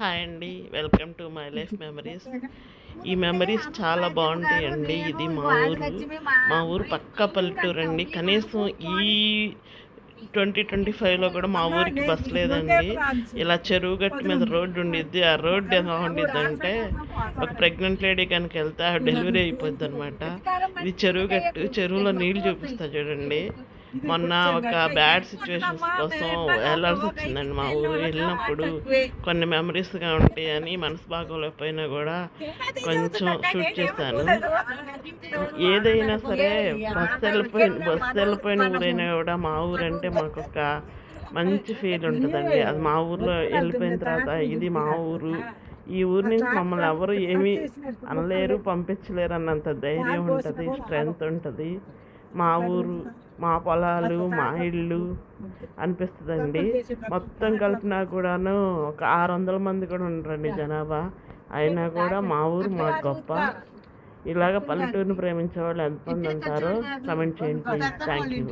Hi అండి. Welcome to my life memories. ఈ memories చాలా బాగుంటాయండి. ఇది మా ఊరు. మా ఊరు పక్క పల్లెటూరు అండి. కనీసం ఈ ట్వంటీ ట్వంటీ ఫైవ్లో కూడా మా ఊరికి బస్ లేదండి. ఇలా చెరువు గట్టు మీద రోడ్డు ఉండిద్ది. ఆ రోడ్డు ఎలా ఉండిద్ది అంటే ఒక ప్రెగ్నెంట్ లేడీ కనుక వెళ్తే ఆ డెలివరీ అయిపోద్ది అనమాట ఇది చెరువు గట్టు. చెరువులో నీళ్ళు చూపిస్తా చూడండి. మొన్న ఒక బ్యాడ్ సిచ్యువేషన్స్ కోసం వెళ్ళాల్సి వచ్చిందండి మా ఊరు. వెళ్ళినప్పుడు కొన్ని మెమరీస్గా ఉంటాయని మనసు బాగోలేకపోయినా కూడా కొంచెం షూట్ చేశాను. ఏదైనా సరే బస్సు వెళ్ళిపోయిన బస్సు వెళ్ళిపోయిన ఊరైనా కూడా మా ఊరు అంటే మాకు ఒక మంచి ఫీల్ ఉంటుందండి. అది మా ఊర్లో వెళ్ళిపోయిన తర్వాత ఇది మా ఊరు. ఈ ఊరి నుంచి మమ్మల్ని ఎవరు ఏమీ అనలేరు పంపించలేరు అన్నంత ధైర్యం ఉంటుంది స్ట్రెంగ్త్ ఉంటుంది. మా ఊరు మా పొలాలు మా ఇల్లు అనిపిస్తుందండి. మొత్తం కలిపినా కూడాను ఒక ఆరు వందల మంది కూడా ఉండరండి జనాభా. అయినా కూడా మా ఊరు మా గొప్ప. ఇలాగ పల్లెటూరుని ప్రేమించే వాళ్ళు ఎంతమంది ఉంటారో కమెంట్ చేయండి. Thank you